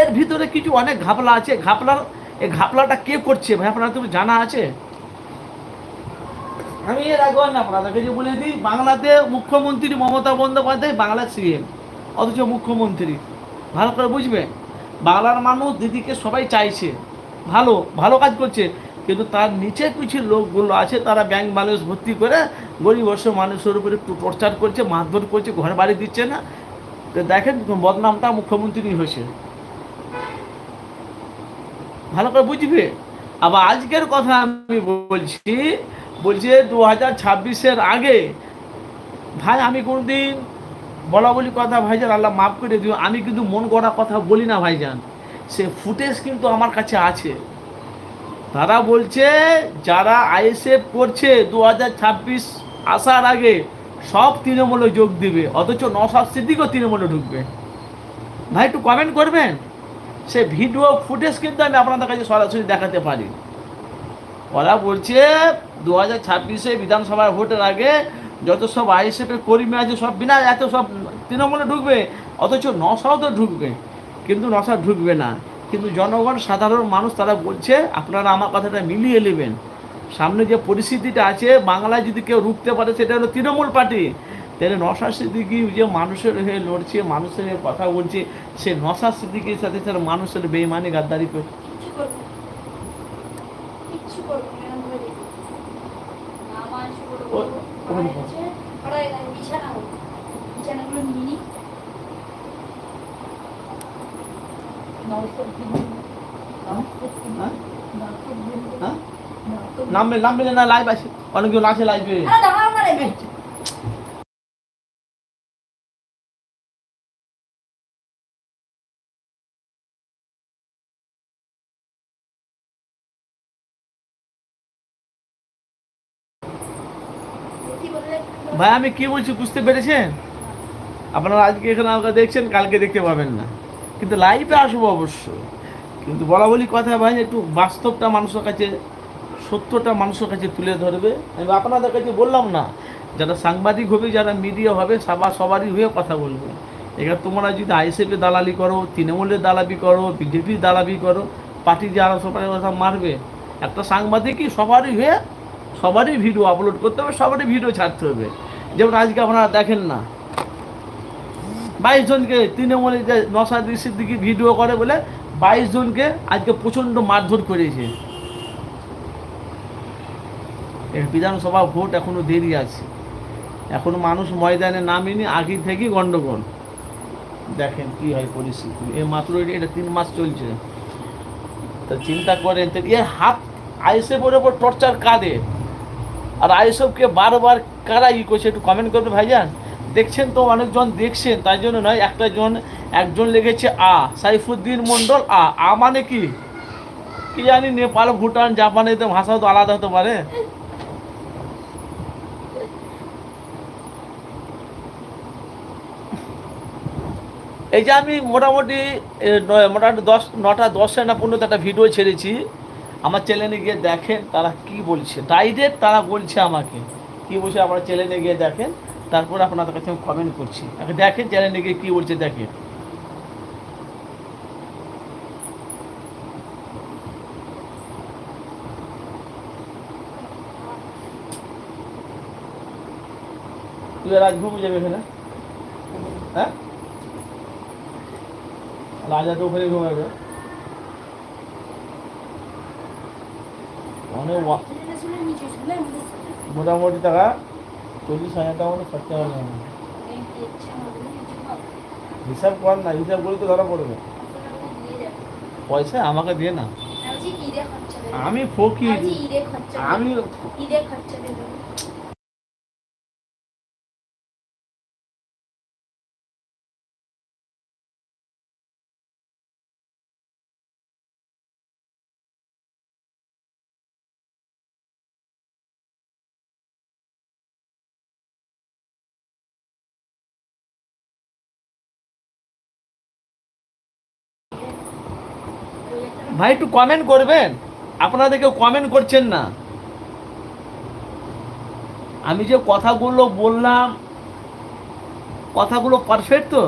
এর ভিতরে কিছু অনেক ঘাপলা আছে। ঘাপলার এই ঘাপলাটা কে করছে? ভাই, আপনার তুমি জানা আছে? আমি এর আগে আপনাদেরকে যে বলে দিই বাংলাতে মুখ্যমন্ত্রী মমতা বন্দ্যোপাধ্যায় বাংলার সিএম, অথচ মুখ্যমন্ত্রী। ভালো করে বুঝবেন বাংলার মানুষ দিদিকে সবাই চাইছে। ভালো ভালো কাজ করছে। কিন্তু তার নিচে কিছু লোকগুলো আছে, তারা ব্যাংক ব্যালেন্স ভর্তি করে গরিব বর্ষ মানুষের উপরে একটু টর্চার করছে, মারধর করছে ঘর বাড়ি দিচ্ছে না। দেখেন বদনামটা মুখ্যমন্ত্রী হয়েছে। ভালো করে বুঝবে? আবার আজকের কথা আমি বলছি, বলছে দু হাজার ছাব্বিশের আগে, ভাই আমি কোনোদিন বলা বলি কথা ভাইজান আল্লাহ মাফ করে দিও, আমি কিন্তু মন গড়া কথা বলি না ভাইজান। সে ফুটেজ কিন্তু আমার কাছে আছে। তারা বলছে, যারা আইএসএফ করছে দু হাজার ছাব্বিশ আসার আগে, সব তৃণমূলে যোগ দিবে, অথচ নশাদ সিদ্দিকও তৃণমূলে ঢুকবে। ভাই একটু কমেন্ট করবেন? সে ভিডিও ফুটেজ কিন্তু আমি আপনাদের কাছে সরাসরি দেখাতে পারি। ওরা বলছে দু হাজার ছাব্বিশে বিধানসভার ভোটের আগে যত সব আইএসএফের কর্মী আছে, সব বিনা এত সব তৃণমূলে ঢুকবে, অথচ নশাও তো ঢুকবে। কিন্তু নশা ঢুকবে না। কিন্তু জনগণ, সাধারণ মানুষ তারা বলছে, আপনারা আমার কথাটা মিলিয়ে নেবেন। সামনে যে পরিস্থিতিটা আছে, বাংলায় যদি কেউ রুখতে পারে, সেটা হলো তৃণমূল পার্টি। তাহলে নশা সিদ্দিকি যে মানুষের হয়ে লড়ছে মানুষের হয়ে কথা বলছে সে নশা সিদ্দিকির সাথে সাথে মানুষের বেইমানি গাদ্দারি করে কিচ্ছু করব না। পড়। আছে, নিই। হ্যাঁ? হ্যাঁ? নামবে নামবে না লাইভ আছে অনেকজন আছে লাইভে আরে দাঁড়াও না রে। কি বললে? ভাই, আমি কি বলছি, বুঝতে পেরেছেন? আপনারা আজকে এখানে আমাকে দেখছেন, কালকে দেখতে পাবেন না। কিন্তু লাইভে আসব অবশ্য কিন্তু বলা বলি কথা ভাই, একটু বাস্তবটা মানুষের কাছে, সত্যটা মানুষের কাছে তুলে ধরবে। আমি আপনাদের কাছে বললাম না, যারা সাংবাদিক হবে, যারা মিডিয়া হবে সবার সবারই হয়ে কথা বলবে। এবার তোমরা যদি আইএসএফে দালালি করো, তৃণমূলের দালালি করো, বিজেপির দালালি করো পার্টি যারা সবাই কথা মারবে, একটা সাংবাদিকই সবারই হয়ে সবারই ভিডিও আপলোড করতে হবে, সবারই ভিডিও ছাড়তে হবে। যেমন আজকে আপনারা দেখেন না। বাইশ জনকে তৃণমূলের যে নসাদ সিদ্দিকি ভিডিও করে বলে বাইশ জনকে আজকে প্রচণ্ড মারধর করেছে। বিধানসভা ভোট এখনও দেরি আছে। এখনও মানুষ ময়দানে নামেনি, আগে থেকেই গন্ডগোল। দেখেন কি হয় পরিস্থিতি। এ মাত্র এটা- তিন মাস চলছে। তা চিন্তা করেন এর হাত পরে ওপর টর্চার কাঁদে আর আইএসএফকে বারবার কারা ই করছে একটু কমেন্ট করবে ভাইজান। দেখছেন তো অনেকজন দেখছেন, তাই জন্য নয়, একটা জন, একজন লেগেছে আ, সাইফুদ্দিন মণ্ডল আ আ মানে কি? কি জানি নেপাল, ভুটান, জাপানে তো ভাষা তো আলাদা হতে পারে। এই যে আমি মোটামুটি মোটামুটি দশ, নটা দশটা না পনেরোতে একটা ভিডিও ছেড়েছি। আমার চ্যানেলে গিয়ে দেখেন তারা কি বলছে। ডাইরেক্ট তারা বলছে আমাকে। কি বলছে আপনার চ্যানেলে গিয়ে দেখেন, তারপর আপনাদের কাছে আমি কমেন্ট করছি। আগে দেখেন চ্যানেলে গিয়ে কী বলছে, দেখেন। তুই ঘুমে যাবে এখানে? হ্যাঁ? রাজা তো ওখানে ঘুমাবে। শুনে। মোটামুটি টাকা চল্লিশ হাজার টাকা মতো খরচা হবে। হিসাব কর না হিসাব করে তো ধরা পড়বে। পয়সা আমাকে দিয়ে না আমি ফকির আমি ভাই একটু কমেন্ট করবেন। আপনারা কেউ কমেন্ট করছেন না। আমি যে কথাগুলো বললাম, কথাগুলো পারফেক্ট তো?